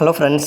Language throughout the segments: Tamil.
ஹலோ ஃப்ரெண்ட்ஸ்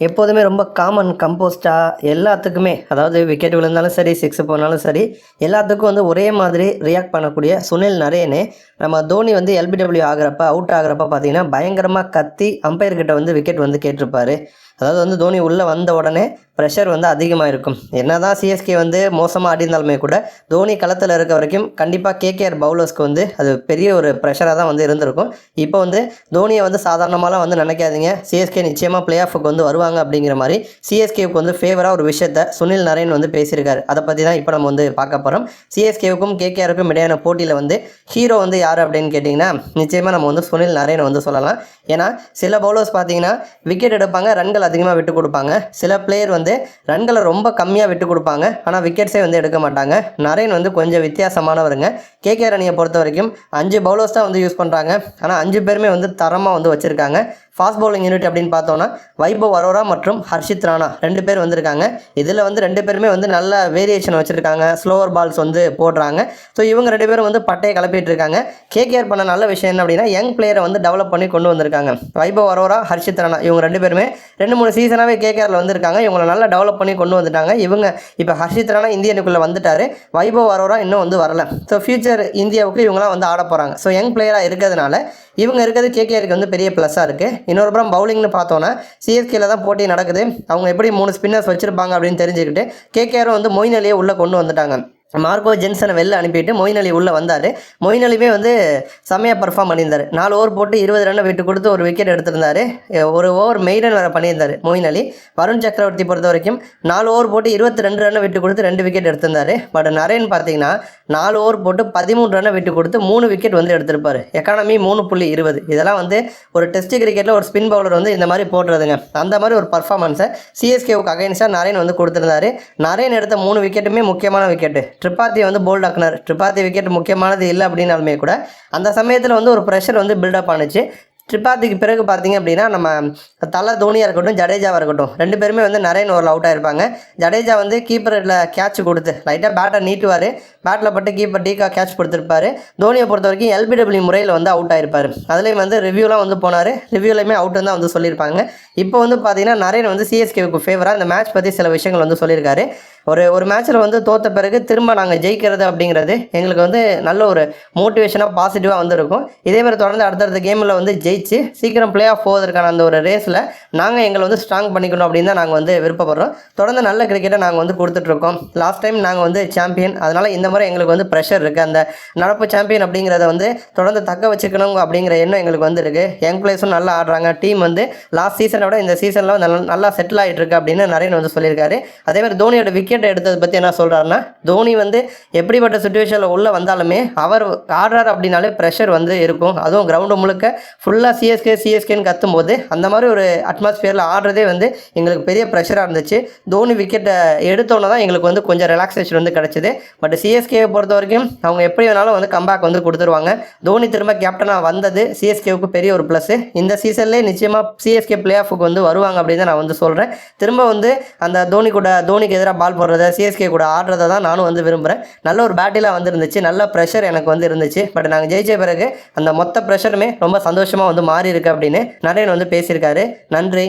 எப்போதுமே ரொம்ப காமன் கம்போஸ்டாக எல்லாத்துக்குமே அதாவது விக்கெட் விழுந்தாலும் சரி சிக்ஸ் போனாலும் சரி எல்லாத்துக்கும் வந்து ஒரே மாதிரி ரியாக்ட் பண்ணக்கூடிய சுனில் நரேனே. நம்ம தோனி வந்து எல்பிடபிள்யூ ஆகிறப்ப அவுட் ஆகிறப்ப பார்த்தீங்கன்னா பயங்கரமாக கத்தி அம்பையர்கிட்ட வந்து விக்கெட் வந்து கேட்டிருப்பாரு. அதாவது வந்து தோனி உள்ளே வந்த உடனே ப்ரெஷர் வந்து அதிகமாக இருக்கும். என்ன தான் சிஎஸ்கே வந்து மோசமாக ஆடியிருந்தாலுமே கூட தோனி களத்தில் இருக்க வரைக்கும் கண்டிப்பாக கேகேஆர் பவுலர்ஸ்க்கு வந்து அது பெரிய ஒரு ப்ரெஷராக தான் வந்து இருந்திருக்கும். இப்போ வந்து தோனியை வந்து சாதாரணமாலாம் வந்து நினைக்காதீங்க. சிஎஸ்கே நிச்சயமாக பிளே ஆஃபுக்கு வந்து வருவாங்க அப்படிங்கிற மாதிரி சிஎஸ்கேவுக்கு வந்து ஃபேவராக ஒரு விஷயத்த சுனில் நரேன் வந்து பேசியிருக்காரு. அதை பற்றி தான் இப்போ நம்ம வந்து பார்க்க போகிறோம் சிஎஸ்கேவுக்கும் கேகேஆருக்கும் இடையான போட்டியில் வந்து ஹீரோ வந்து யார் அப்படின்னு கேட்டிங்கன்னா நிச்சயமாக நம்ம வந்து சுனில் நரேன் வந்து சொல்லலாம். ஏன்னா சில பவுலர்ஸ் பார்த்தீங்கன்னா விக்கெட் எடுப்பாங்க ரன்கள் அதிகமாக விட்டு கொடுப்பாங்க. சில பிளேயர் வந்து ரன்களை ரொம்ப கம்மியாக விட்டு கொடுப்பாங்க. ஆனால் விக்கெட்ஸே வந்து எடுக்க மாட்டாங்க. நரேன் வந்து கொஞ்சம் வித்தியாசமானவருங்க. கே கே ரணியை பொறுத்த வரைக்கும் அஞ்சு பவுலர்ஸ் தான் வந்து யூஸ் பண்ணுறாங்க ஆனால் அஞ்சு பேருமே வந்து தரமாக வந்து வச்சுருக்காங்க. ஃபாஸ்ட் பவுலிங் யூனிட் அப்படின்னு பார்த்தோன்னா வைபவ் அரோரா மற்றும் ஹர்ஷித் ராணா ரெண்டு பேர் வந்திருக்காங்க. இதில் வந்து ரெண்டு பேருமே வந்து நல்ல வேரியேஷன் வச்சுருக்காங்க. ஸ்லோவர் பால்ஸ் வந்து போடுறாங்க. ஸோ இவங்க ரெண்டு பேரும் வந்து பட்டையை கிளப்பிட்டு இருக்காங்க. கேகேஆர் பண்ண நல்ல விஷயம் என்ன அப்படின்னா யங் பிளேயரை வந்து டெவலப் பண்ணி கொண்டு வந்திருக்காங்க. வைபவ் அரோரா ஹர்ஷித் ராணா இவங்க ரெண்டு பேருமே ரெண்டு மூணு சீசனாகவே கேகேஆரில் வந்திருக்காங்க. இவங்களை நல்லா டெவலப் பண்ணி கொண்டு வந்துட்டாங்க. இவங்க இப்போ ஹர்ஷித் ராணா இந்திய அணிக்குள்ளே வந்துட்டார். வைபவ் அரோரா இன்னும் வந்து வரல. ஸோ ஃபியூச்சர் இந்தியாவுக்கு இவங்களாம் வந்து ஆட போகிறாங்க ஸோ யங் பிளேயராக இருக்கிறதுனால இவங்க இருக்கிறது கேகேஆருக்கு வந்து பெரிய ப்ளஸ்ஸாக இருக்குது இன்னொரு புறம் பவுலிங்னு பார்த்தோன்னா சிஎஸ்கேல தான் போட்டி நடக்குது. அவங்க எப்படி மூணு ஸ்பின்னர்ஸ் வச்சுருப்பாங்க அப்படின்னு தெரிஞ்சுக்கிட்டு கேகேஆரும் வந்து மொயின் அலியை உள்ளே கொண்டு வந்துட்டாங்க. மார்க்கோ ஜென்சனை வெளில அனுப்பிட்டு மொயின் அலி உள்ளே வந்தார். மொயின் அலியுமே வந்து செம்மையாக பர்ஃபார்ம் பண்ணியிருந்தார். நாலு ஓவர் போட்டு இருபது ரன்னை விட்டு கொடுத்து ஒரு விக்கெட் எடுத்திருந்தார். ஒரு ஓவர் மெய்டன் வேறு பண்ணியிருந்தார் மொயின் அலி. வருண் சக்கரவர்த்தி பொறுத்த வரைக்கும் நாலு ஓவர் போட்டு இருபத்தி ரெண்டு ரன்னை விட்டு கொடுத்து ரெண்டு விக்கெட் எடுத்திருந்தார். பட் நரேன் பார்த்தீங்கன்னா நாலு ஓவர் போட்டு பதிமூணு ரன்னை விட்டு கொடுத்து மூணு விக்கெட் வந்து எடுத்திருப்பார். எக்கானமி மூணு புள்ளி இருபது. இதெல்லாம் வந்து ஒரு டெஸ்ட் கிரிக்கெட்டில் ஒரு ஸ்பின் பவுலர் வந்து இந்த மாதிரி போடுறதுங்க. அந்த மாதிரி ஒரு பர்ஃபார்மன்ஸை சிஎஸ்கேவுக்கு அகைன்ஸ்டாக நரேன் வந்து கொடுத்துருந்தாரு. நரேன் எடுத்த மூணு விக்கெட்டுமே முக்கியமான விக்கெட்டு ட்ரிப்பாத்தி வந்து போல்ட் ஆக்குனார். ட்ரிபாத்தி விக்கெட் முக்கியமானது இல்லை அப்படின்னாலுமே கூட அந்த சமயத்தில் வந்து ஒரு ப்ரெஷர் வந்து பில்டப் ஆனுச்சு. ட்ரிபாத்திக்கு பிறகு பார்த்தீங்க அப்படின்னா நம்ம தலை தோனியாக இருக்கட்டும் ஜடேஜாவாக இருக்கட்டும் ரெண்டு பேருமே வந்து நரேன் ஓவரில் அவுட் ஆயிருப்பாங்க. ஜடேஜா வந்து கீப்பரில் கேட்ச் கொடுத்து லைட்டாக பேட்டை நீட்டுவார். பேட்டில் பட்டு கீப்பர் டீக்கா கேட்ச் கொடுத்துருப்பாரு. தோனியை பொறுத்த வரைக்கும் எல்பிடபிள்யூ முறையில் வந்து அவுட் ஆயிருப்பார். அதுலேயும் வந்து ரிவ்யூலாம் வந்து போனார். ரிவ்யூலையுமே அவுட் தான் வந்து சொல்லியிருப்பாங்க. இப்போ வந்து பார்த்தீங்கன்னா நரேன் வந்து சிஎஸ்கேவுக்கு ஃபேவராக இந்த மேட்ச் பற்றி சில விஷயங்கள் வந்து சொல்லியிருக்காரு. ஒரு ஒரு மேட்ச்சில் வந்து தோற்ற பிறகு திரும்ப நாங்கள் ஜெயிக்கிறது அப்படிங்கிறது எங்களுக்கு வந்து நல்ல ஒரு மோட்டிவேஷனாக பாசிட்டிவாக வந்துருக்கும். இதே மாதிரி தொடர்ந்து அடுத்தடுத்த கேமில் வந்து ஜெயிச்சு சீக்கிரம் ப்ளே ஆஃப் போவதற்கான அந்த ஒரு ரேஸில் நாங்கள் எங்களை வந்து ஸ்ட்ராங் பண்ணிக்கணும் அப்படின்னு தான் நாங்கள் வந்து விருப்பப்படுறோம். தொடர்ந்து நல்ல கிரிக்கெட்டை நாங்கள் வந்து கொடுத்துட்ருக்கோம் லாஸ்ட் டைம் நாங்கள் வந்து சாம்பியன் அதனால் இந்த முறை எங்களுக்கு வந்து ப்ரெஷர் இருக்குது அந்த நடப்பு சாம்பியன் அப்படிங்கிறத வந்து தொடர்ந்து தக்க வச்சுக்கணும் அப்படிங்கிற எண்ணம் எங்களுக்கு வந்து இருக்குது யங் பிளேஸும் நல்லா ஆடுறாங்க. டீம் வந்து லாஸ்ட் சீசனை விட இந்த சீசனில் நல்லா நல்லா செட்டில் ஆகிட்டு இருக்கு அப்படின்னு நரேன் வந்து சொல்லியிருக்காரு. அதே மாதிரி தோனியோட விக்கெட் எடுத்ததை பற்றி என்ன சொல்கிறாருன்னா தோனி வந்து எப்படிப்பட்ட சுச்சுவேஷனில் உள்ளே வந்தாலுமே அவர் ஆடுறாரு அப்படின்னாலே ப்ரெஷர் வந்து இருக்கும். அதுவும் கிரவுண்டு முழுக்க ஃபுல்லாக சிஎஸ்கே சிஎஸ்கேன்னு கத்தும்போது அந்த மாதிரி ஒரு அட்மாஸ்ஃபியரில் ஆடுறதே வந்து எங்களுக்கு பெரிய ப்ரெஷராக இருந்துச்சு. தோனி விக்கெட்டை எடுத்தோன்னே தான் எங்களுக்கு வந்து கொஞ்சம் ரிலாக்ஸேஷன் வந்து கிடச்சிது. பட் சிஎஸ்கேவை பொறுத்த வரைக்கும் அவங்க எப்படி வேணாலும் வந்து கம்பேக் வந்து கொடுத்துருவாங்க. தோனி திரும்ப கேப்டனாக வந்தது சிஎஸ்கேவுக்கு பெரிய ஒரு ப்ளஸ்ஸு இந்த சீசன்லேயே நிச்சயமாக சிஎஸ்கே பிளே ஆஃபுக்கு வந்து வருவாங்க அப்படின்னு நான் வந்து சொல்கிறேன் திரும்ப வந்து அந்த தோனி கூட தோனிக்கு எதிராக பால் போடுறத சிஎஸ்கே கூட ஆடுறத தான் நானும் வந்து விரும்புகிறேன் நல்ல ஒரு பேட்டிலாக வந்துருந்துச்சு. நல்ல ப்ரெஷர் எனக்கு வந்து இருந்துச்சு பட் நாங்கள் ஜெயிச்ச பிறகு அந்த மொத்த ப்ரெஷருமே ரொம்ப சந்தோஷமாக வந்து மாறி இருக்கு அப்படின்னு நரேன் வந்து பேசியிருக்காரு. நன்றி.